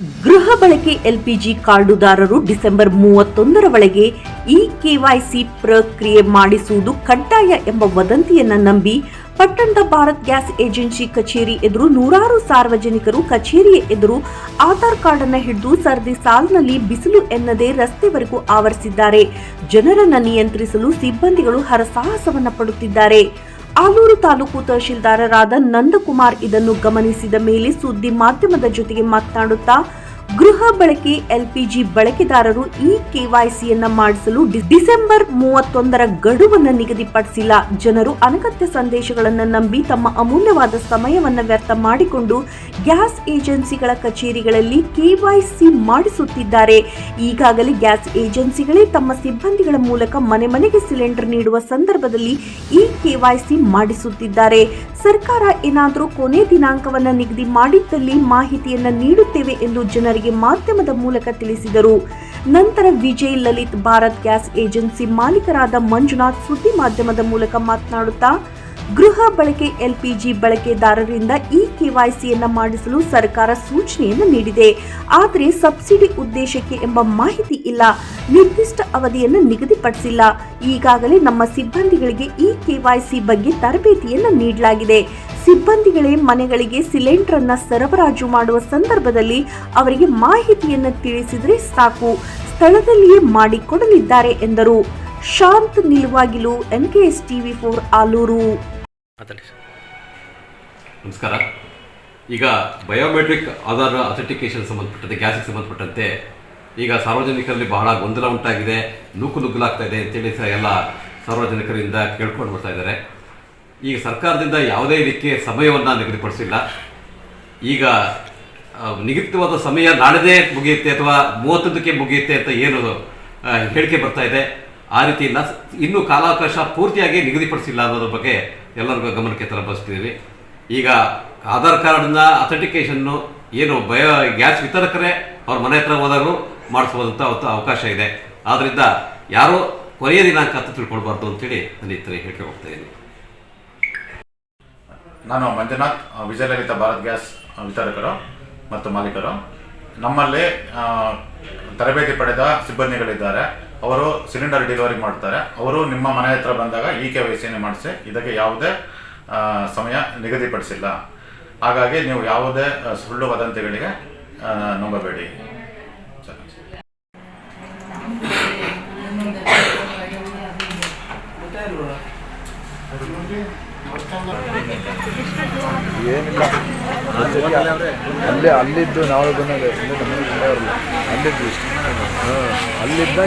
ಗೃಹ ಬಳಕೆ LPG ಕಾರ್ಡುದಾರರು December ಮೂವತ್ತೊಂದರ ಒಳಗೆ ಇ ಕೆವೈಸಿ ಪ್ರಕ್ರಿಯೆ ಮಾಡಿಸುವುದು ಕಡ್ಡಾಯ ಎಂಬ ವದಂತಿಯನ್ನ ನಂಬಿ ಪಟ್ಟಣದ ಭಾರತ್ ಗ್ಯಾಸ್ ಏಜೆನ್ಸಿ ಕಚೇರಿ ಎದುರು ನೂರಾರು ಸಾರ್ವಜನಿಕರು ಕಚೇರಿಯ ಎದುರು ಆಧಾರ್ ಕಾರ್ಡ್ ಅನ್ನ ಹಿಡಿದು ಸರದಿ ಸಾಲಿನಲ್ಲಿ ಬಿಸಿಲು ಎನ್ನದೆ ರಸ್ತೆವರೆಗೂ ಆವರಿಸಿದ್ದಾರೆ. ಜನರನ್ನ ನಿಯಂತ್ರಿಸಲು ಸಿಬ್ಬಂದಿಗಳು ಹರಸಾಹಸವನ್ನ ಪಡುತ್ತಿದ್ದಾರೆ. ಆಲೂರು ತಾಲೂಕು ತಹಶೀಲ್ದಾರರಾದ ನಂದಕುಮಾರ್ ಇದನ್ನು ಗಮನಿಸಿದ ಮೇಲೆ ಸುದ್ದಿ ಮಾಧ್ಯಮದ ಜೊತೆಗೆ ಮಾತನಾಡುತ್ತಾ, ಗೃಹ ಬಳಕೆ, ಎಲ್ಪಿಜಿ ಬಳಕೆದಾರರು ಈ ಕೆವೈಸಿಯನ್ನ ಮಾಡಿಸಲು ಡಿಸೆಂಬರ್ ಮೂವತ್ತೊಂದರ ಗಡುವನ್ನು ನಿಗದಿಪಡಿಸಿಲ್ಲ. ಜನರು ಅನಗತ್ಯ ಸಂದೇಶಗಳನ್ನು ನಂಬಿ ತಮ್ಮ ಅಮೂಲ್ಯವಾದ ಸಮಯವನ್ನು ವ್ಯರ್ಥ ಮಾಡಿಕೊಂಡು ಗ್ಯಾಸ್ ಏಜೆನ್ಸಿಗಳ ಕಚೇರಿಗಳಲ್ಲಿ ಕೆವೈಸಿ ಮಾಡಿಸುತ್ತಿದ್ದಾರೆ. ಈಗಾಗಲೇ ಗ್ಯಾಸ್ ಏಜೆನ್ಸಿಗಳೇ ತಮ್ಮ ಸಿಬ್ಬಂದಿಗಳ ಮೂಲಕ ಮನೆ ಮನೆಗೆ ಸಿಲಿಂಡರ್ ನೀಡುವ ಸಂದರ್ಭದಲ್ಲಿ ಈ ಕೆವೈಸಿ ಮಾಡಿಸುತ್ತಿದ್ದಾರೆ. ಸರ್ಕಾರ ಏನಾದರೂ ಕೊನೆ ದಿನಾಂಕವನ್ನು ನಿಗದಿ ಮಾಡಿದ್ದಲ್ಲಿ ಮಾಹಿತಿಯನ್ನು ನೀಡುತ್ತೇವೆ ಎಂದು ಜನರಿಗೆ ಮಾಧ್ಯಮದ ಮೂಲಕ ತಿಳಿಸಿದರು. ನಂತರ ವಿಜಯ್ ಲಲಿತ್, ಭಾರತ್ ಗ್ಯಾಸ್ ಏಜೆನ್ಸಿ ಮಾಲೀಕರಾದ ಮಂಜುನಾಥ್ ಸುದ್ದಿ ಮಾಧ್ಯಮದ ಮೂಲಕ ಮಾತನಾಡುತ್ತಾ ಗೃಹ ಬಳಕೆ ಎಲ್ಪಿಜಿ ಬಳಕೆದಾರರಿಂದ ಈ ಕೆವೈಸಿಯನ್ನ ಮಾಡಿಸಲು ಸರ್ಕಾರ ಸೂಚನೆಯನ್ನು ನೀಡಿದೆ. ಆದರೆ ಸಬ್ಸಿಡಿ ಉದ್ದೇಶಕ್ಕೆ ಎಂಬ ಮಾಹಿತಿ ಇಲ್ಲ. ನಿರ್ದಿಷ್ಟ ಅವಧಿಯನ್ನು ನಿಗದಿಪಡಿಸಿಲ್ಲ. ಈಗಾಗಲೇ ನಮ್ಮ ಸಿಬ್ಬಂದಿಗಳಿಗೆ ಈ ಕೆವೈಸಿ ಬಗ್ಗೆ ತರಬೇತಿಯನ್ನು ನೀಡಲಾಗಿದೆ. ಸಿಬ್ಬಂದಿಗಳೇ ಮನೆಗಳಿಗೆ ಸಿಲಿಂಡರ್ ಅನ್ನ ಸರಬರಾಜು ಮಾಡುವ ಸಂದರ್ಭದಲ್ಲಿ ಅವರಿಗೆ ಮಾಹಿತಿಯನ್ನು ತಿಳಿಸಿದರೆ ಸಾಕು. ಸ್ಥಳದಲ್ಲಿಯೇ ಮಾಡಿಕೊಡಲಿದ್ದಾರೆ ಎಂದರು. ಶಾಂತ್ ನಿಲುವಾಗಿಲು ಎನ್ಕೆಎಸ್ ಟಿವಿ ಫೋರ್ ಆಲೂರು. ನಮಸ್ಕಾರ. ಈಗ ಬಯೋಮೆಟ್ರಿಕ್ ಆಧಾರ್ ಅಥೆಂಟಿಕೇಶನ್ ಸಂಬಂಧಪಟ್ಟಂತೆ ಗ್ಯಾಸಿಗೆ ಸಂಬಂಧಪಟ್ಟಂತೆ ಈಗ ಸಾರ್ವಜನಿಕರಲ್ಲಿ ಬಹಳ ಗೊಂದಲ ಉಂಟಾಗಿದೆ ನೂಕು ನುಗ್ಗಲಾಗ್ತಾ ಇದೆ ಅಂತೇಳಿ ಸಹ ಎಲ್ಲ ಸಾರ್ವಜನಿಕರಿಂದ ಕೇಳ್ಕೊಂಡು ಬರ್ತಾ ಇದ್ದಾರೆ. ಈಗ ಸರ್ಕಾರದಿಂದ ಯಾವುದೇ ಇದಕ್ಕೆ ಸಮಯವನ್ನು ನಿಗದಿಪಡಿಸಿಲ್ಲ. ಈಗ ನಿಗದಿತವಾದ ಸಮಯ ನಾಳೆದೇ ಮುಗಿಯುತ್ತೆ ಅಥವಾ ಮೂವತ್ತೊಂದಕ್ಕೆ ಮುಗಿಯುತ್ತೆ ಅಂತ ಏನು ಹೇಳಿಕೆ ಬರ್ತಾ ಇದೆ. ಆ ರೀತಿ ಇಲ್ಲ ಇನ್ನೂ ಕಾಲಾವಕಾಶ ಪೂರ್ತಿಯಾಗಿ ನಿಗದಿಪಡಿಸಿಲ್ಲ ಅನ್ನೋದ್ರ ಬಗ್ಗೆ ಎಲ್ಲರಿಗೂ ಗಮನಕ್ಕೆ ತರಬಯಸ್ತಿದ್ದೀವಿ ಈಗ ಆಧಾರ್ ಕಾರ್ಡ್ನ ಅಥೆಂಟಿಕೇಷನ್ನು ಏನು ಬಯೋ ಗ್ಯಾಸ್ ವಿತರಕರೇ ಅವ್ರ ಮನೆ ಹತ್ರ ಹೋದಾಗಲೂ ಮಾಡಿಸ್ಬೋದಂತ ಅವತ್ತು ಅವಕಾಶ ಇದೆ. ಆದ್ದರಿಂದ ಯಾರೂ ಕೊನೆಯ ದಿನಾಂಕ ಅಂತ ತಿಳ್ಕೊಳ್ಬಾರ್ದು ಅಂತೇಳಿ ನಾನು ಈ ಥರ ಹೇಳ್ಕೊಂಡು ಹೋಗ್ತಾ ಇದ್ದೀನಿ. ನಾನು ಮಂಜುನಾಥ್ ವಿಜಯಲಲಿತ ಭಾರತ್ ಗ್ಯಾಸ್ ವಿತರಕರು ಮತ್ತು ಮಾಲೀಕರು. ನಮ್ಮಲ್ಲಿ ತರಬೇತಿ ಪಡೆದ ಸಿಬ್ಬಂದಿಗಳಿದ್ದಾರೆ. ಅವರು ಸಿಲಿಂಡರ್ ಡೆಲಿವರಿ ಮಾಡ್ತಾರೆ. ಅವರು ನಿಮ್ಮ ಮನೆ ಹತ್ರ ಬಂದಾಗ ಇ ಕೆ ವೈ ಸಿನೇ ಮಾಡಿಸಿ ಇದಕ್ಕೆ ಯಾವುದೇ ಸಮಯ ನಿಗದಿಪಡಿಸಿಲ್ಲ. ಹಾಗಾಗಿ ನೀವು ಯಾವುದೇ ಸುಳ್ಳು ವದಂತಿಗಳಿಗೆ ನಂಬಬೇಡಿ ಸರಿ. ಏನಿಲ್ಲ. ಅಲ್ಲೇ ಅಲ್ಲಿದ್ದು ನಾವು ಬಂದಾಗ ಅಲ್ಲಿದ್ದು ಅಲ್ಲಿದ್ದ